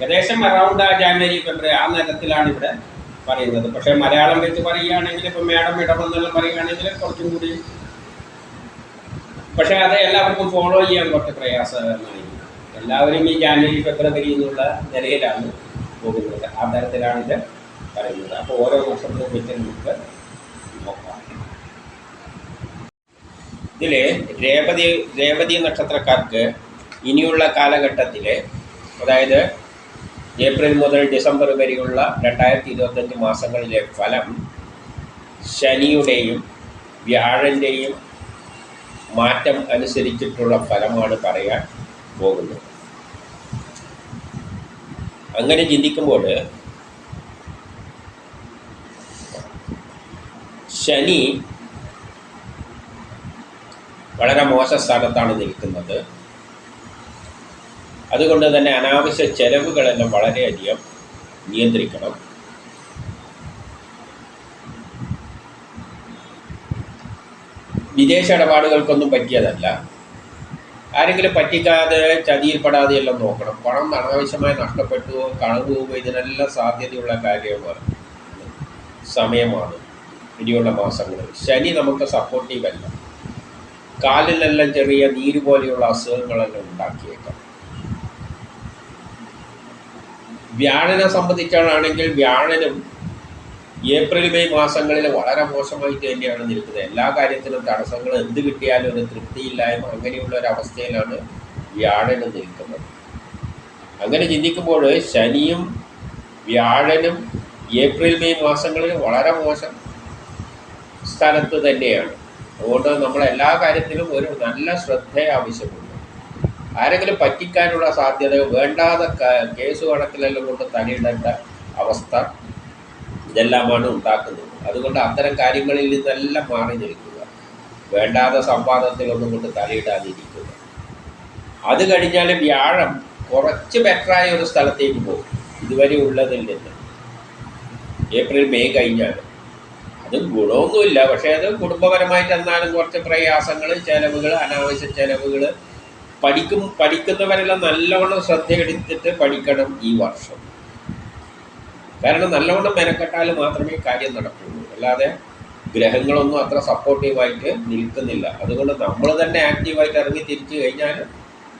ഏകദേശം അറൗണ്ട് ആ ജാനുവരി ഫെബ്രുവരി ആ നേരത്തിലാണ് ഇവിടെ പറയുന്നത്. പക്ഷേ മലയാളം വെച്ച് പറയുകയാണെങ്കിൽ ഇപ്പം മേഡം ഇടമെന്നെല്ലാം പറയുകയാണെങ്കിൽ കുറച്ചും കൂടി പക്ഷേ അത് എല്ലാവർക്കും ഫോളോ ചെയ്യാൻ കുറച്ച് പ്രയാസകരമായി. എല്ലാവരും ഈ ജാനുവരി ഫെബ്രുവരി എന്നുള്ള നിലയിലാണ് പോകുന്നത്. ആ തരത്തിലാണ് ഇത് പറയുന്നത്. അപ്പോൾ ഓരോ വർഷത്തിലും വെച്ച് നമുക്ക് നോക്കാം. ഇതിൽ രേവതി രേവതി നക്ഷത്രക്കാർക്ക് ഇനിയുള്ള കാലഘട്ടത്തിൽ അതായത് ഏപ്രിൽ മുതൽ ഡിസംബർ വരെയുള്ള രണ്ടായിരത്തി ഇരുപത്തഞ്ച് മാസങ്ങളിലെ ഫലം ശനിയുടെയും വ്യാഴന്റെയും മാറ്റം അനുസരിച്ചിട്ടുള്ള ഫലമാണ് പറയാൻ പോകുന്നത്. അങ്ങനെ ചിന്തിക്കുമ്പോൾ ശനി വളരെ മോശ സ്ഥാനത്താണ് നിൽക്കുന്നത്. അതുകൊണ്ട് തന്നെ അനാവശ്യ ചെലവുകളെല്ലാം വളരെയധികം നിയന്ത്രിക്കണം. വിദേശ ഇടപാടുകൾക്കൊന്നും പറ്റിയതല്ല. ആരെങ്കിലും പറ്റിക്കാതെ ചതിയിൽപ്പെടാതെ എല്ലാം നോക്കണം. പണം അനാവശ്യമായി നഷ്ടപ്പെട്ടു കളവ് പോവുകയോ ഇതിനെല്ലാം സാധ്യതയുള്ള കാര്യമാണ് സമയമാണ്. ഇനിയുള്ള മാസങ്ങൾ. ശനി നമുക്ക് സപ്പോർട്ടീവ് അല്ല. കാലിലെല്ലാം ചെറിയ നീര് പോലെയുള്ള അസുഖങ്ങളെല്ലാം ഉണ്ടാക്കിയേക്കാം. വ്യാഴനെ സംബന്ധിച്ചാണെങ്കിൽ വ്യാഴനും ഏപ്രിൽ മെയ് മാസങ്ങളിൽ വളരെ മോശമായിട്ട് തന്നെയാണ് നിൽക്കുന്നത്. എല്ലാ കാര്യത്തിലും തടസ്സങ്ങൾ എന്ത് കിട്ടിയാലും ഒരു തൃപ്തിയില്ലായ്മ അങ്ങനെയുള്ള ഒരു അവസ്ഥയിലാണ് വ്യാഴന് നിൽക്കുന്നത്. അങ്ങനെ ചിന്തിക്കുമ്പോൾ ശനിയും വ്യാഴനും ഏപ്രിൽ മെയ് മാസങ്ങളിൽ വളരെ മോശം സ്ഥലത്ത് തന്നെയാണ്. അതുകൊണ്ട് നമ്മൾ എല്ലാ കാര്യത്തിലും ഒരു നല്ല ശ്രദ്ധ ആവശ്യമുണ്ട്. ആരെങ്കിലും പറ്റിക്കാനുള്ള സാധ്യത വേണ്ടാതെ കേസ് കണക്കിലെല്ലാം കൊണ്ട് തലയിടേണ്ട അവസ്ഥ ഇതെല്ലാമാണ് ഉണ്ടാക്കുന്നത്. അതുകൊണ്ട് അത്തരം കാര്യങ്ങളിൽ നിന്നെല്ലാം മാറി നിൽക്കുക. വേണ്ടാതെ സംവാദത്തിലൊന്നും കൊണ്ട് തലയിടാതിരിക്കുക. അത് കഴിഞ്ഞാൽ വ്യാഴം കുറച്ച് ബെറ്ററായ ഒരു സ്ഥലത്തേക്ക് പോകും. ഇതുവരെ ഉള്ളതിൽ നിന്ന്. ഏപ്രിൽ മെയ് കഴിഞ്ഞാൽ അത് ഗുണമൊന്നുമില്ല. പക്ഷേ അത് കുടുംബപരമായിട്ട് എന്നാലും കുറച്ച് പ്രയാസങ്ങൾ ചെലവുകൾ അനാവശ്യ ചെലവുകൾ പഠിക്കും പഠിക്കുന്നവരെല്ലാം നല്ലവണ്ണം ശ്രദ്ധയെടുത്തിട്ട് പഠിക്കണം ഈ വർഷം. കാരണം നല്ലവണ്ണം മെനക്കെട്ടാൽ മാത്രമേ കാര്യം നടക്കുള്ളൂ. അല്ലാതെ ഗ്രഹങ്ങളൊന്നും അത്ര സപ്പോർട്ടീവായിട്ട് നിൽക്കുന്നില്ല. അതുകൊണ്ട് നമ്മൾ തന്നെ ആക്റ്റീവായിട്ട് ഇറങ്ങി തിരിച്ചു കഴിഞ്ഞാൽ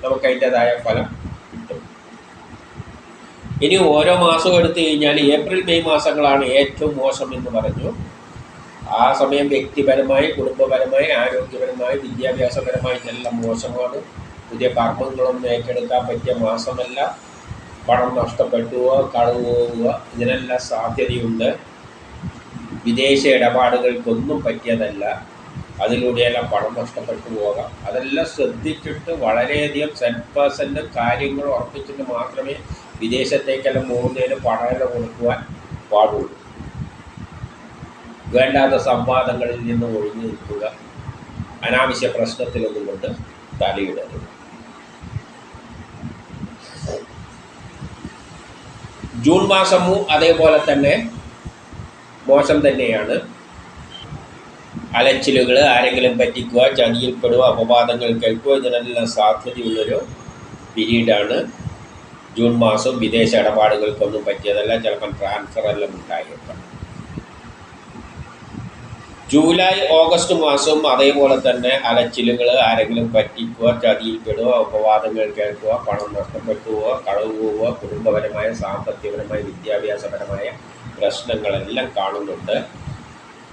നമുക്ക് അതിന്റെതായ ഫലം കിട്ടും. ഇനി ഓരോ മാസവും എടുത്തു കഴിഞ്ഞാൽ ഏപ്രിൽ മെയ് മാസങ്ങളാണ് ഏറ്റവും മോശം എന്ന് പറഞ്ഞു. ആ സമയം വ്യക്തിപരമായി കുടുംബപരമായി ആരോഗ്യപരമായി വിദ്യാഭ്യാസപരമായി എല്ലാം മോശമാണ്. പുതിയ കർമ്മങ്ങളൊന്നും ഏറ്റെടുക്കാൻ പറ്റിയ മാസമല്ല പണം നഷ്ടപ്പെട്ടുവോ കളവ് പോവുക ഇതിനെല്ലാം സാധ്യതയുണ്ട്. വിദേശ ഇടപാടുകൾക്കൊന്നും പറ്റിയതല്ല. അതിലൂടെയെല്ലാം പണം നഷ്ടപ്പെട്ടു പോകാം. അതെല്ലാം ശ്രദ്ധിച്ചിട്ട് വളരെയധികം സെറ്റ് പേഴ്സന്റ് കാര്യങ്ങൾ ഉറപ്പിച്ചിട്ട് മാത്രമേ വിദേശത്തേക്കെല്ലാം പോകുന്നതിന് പണമെല്ലാം കൊടുക്കുവാൻ പാടുള്ളൂ. വേണ്ടാത്ത സംവാദങ്ങളിൽ നിന്ന് ഒഴിഞ്ഞു നിൽക്കുക. അനാവശ്യ പ്രശ്നത്തിലൊന്നും കൊണ്ട് തലയിടരുത്. ജൂൺ മാസവും അതേപോലെ തന്നെ മോശം തന്നെയാണ്. അലച്ചിലുകൾ ആരെങ്കിലും പറ്റിക്കുക ചതിയിൽപ്പെടുക അപവാദങ്ങൾ കേൾക്കുക ഇതിനെല്ലാം സാധ്യതയുള്ളൊരു പീരീഡാണ് ജൂൺ മാസം വിദേശ ഇടപാടുകൾക്കൊന്നും പറ്റിയതല്ല. ചിലപ്പം ട്രാൻസ്ഫർ എല്ലാം ഉണ്ടായേക്കാം. ജൂലൈ ഓഗസ്റ്റ് മാസവും അതേപോലെ തന്നെ അലച്ചിലുകൾ ആരെങ്കിലും പറ്റിക്കുക ചതിയിൽപ്പെടുക അപവാദങ്ങൾ കേൾക്കുക പണം നഷ്ടപ്പെട്ടു പോവുക കളവ് പോവുക കുടുംബപരമായ സാമ്പത്തികപരമായ വിദ്യാഭ്യാസപരമായ പ്രശ്നങ്ങളെല്ലാം കാണുന്നുണ്ട്.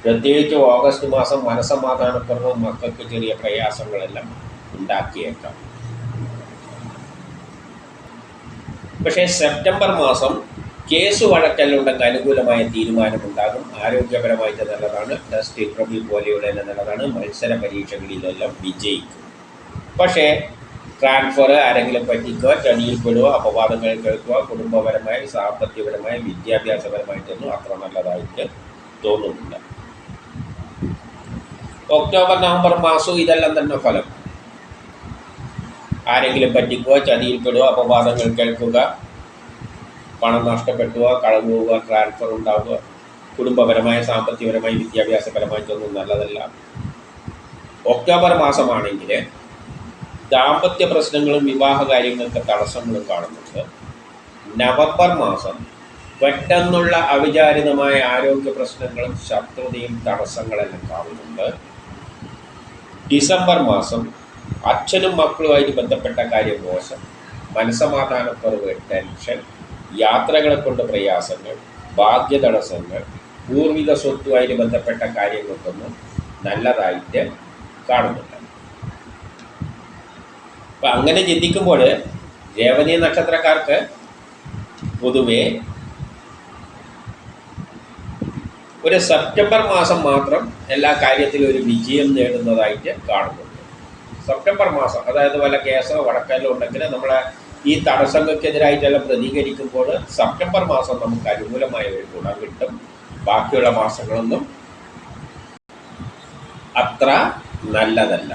പ്രത്യേകിച്ച് ഓഗസ്റ്റ് മാസം മനസമാധാനക്കുറവും മക്കൾക്ക് ചെറിയ പ്രയാസങ്ങളെല്ലാം ഉണ്ടാക്കിയേക്കാം. പക്ഷേ സെപ്റ്റംബർ മാസം കേസ് വഴക്കലുണ്ടെങ്കിൽ അനുകൂലമായ തീരുമാനമുണ്ടാകും. ആരോഗ്യപരമായിട്ട് നല്ലതാണ്. ടെസ്റ്റ് ഇന്റർവ്യൂ പോലെയുള്ള നല്ലതാണ്. മത്സര പരീക്ഷകളിലെല്ലാം വിജയിക്കും. പക്ഷേ ട്രാൻസ്ഫർ ആരെങ്കിലും പറ്റിക്കുക ചടിയിൽപ്പെടുക അപവാദങ്ങൾ കേൾക്കുക കുടുംബപരമായി സാമ്പത്തികപരമായി വിദ്യാഭ്യാസപരമായിട്ടൊന്നും അത്ര നല്ലതായിട്ട് തോന്നുന്നില്ല. ഒക്ടോബർ നവംബർ മാസവും ഇതെല്ലാം തന്നെ ഫലം. ആരെങ്കിലും പറ്റിക്കുക ചതിയിൽപ്പെടുക അപവാദങ്ങൾ കേൾക്കുക പണം നഷ്ടപ്പെട്ടുക കടന്നു പോവുക ട്രാൻസ്ഫർ ഉണ്ടാവുക കുടുംബപരമായ സാമ്പത്തികപരമായി വിദ്യാഭ്യാസപരമായിട്ടൊന്നും നല്ലതല്ല. ഒക്ടോബർ മാസമാണെങ്കിൽ ദാമ്പത്യ പ്രശ്നങ്ങളും വിവാഹ കാര്യങ്ങൾക്ക് തടസ്സങ്ങളും കാണുന്നുണ്ട് നവംബർ മാസം പെട്ടെന്നുള്ള അവിചാരിതമായ ആരോഗ്യ പ്രശ്നങ്ങളും ശത്രുതയും തടസ്സങ്ങളെല്ലാം കാണുന്നുണ്ട്. ഡിസംബർ മാസം അച്ഛനും മക്കളുമായിട്ട് ബന്ധപ്പെട്ട കാര്യം മോശം. മനസമാധാനക്കുറവ് ടെൻഷൻ യാത്രകളെ കൊണ്ട് പ്രയാസങ്ങൾ ഭാഗ്യതടസ്സങ്ങൾ പൂർവിക സ്വത്തുമായിട്ട് ബന്ധപ്പെട്ട കാര്യങ്ങൾക്കൊന്നും നല്ലതായിട്ട് കാണുന്നുണ്ട് അപ്പം അങ്ങനെ ചിന്തിക്കുമ്പോൾ രേവതി നക്ഷത്രക്കാർക്ക് പൊതുവെ ഒരു സെപ്റ്റംബർ മാസം മാത്രം എല്ലാ കാര്യത്തിലും ഒരു വിജയം നേടുന്നതായിട്ട് കാണുന്നുണ്ട്. സെപ്റ്റംബർ മാസം അതായത് വല്ല കേസോ വടക്കല്ലോ ഉണ്ടെങ്കിൽ നമ്മളെ ഈ തടസ്സങ്ങൾക്കെതിരായിട്ടെല്ലാം പ്രതികരിക്കുമ്പോൾ സെപ്റ്റംബർ മാസം നമുക്ക് അനുകൂലമായ ഒരു ഗുണം കിട്ടും. ബാക്കിയുള്ള മാസങ്ങളൊന്നും അത്ര നല്ലതല്ല.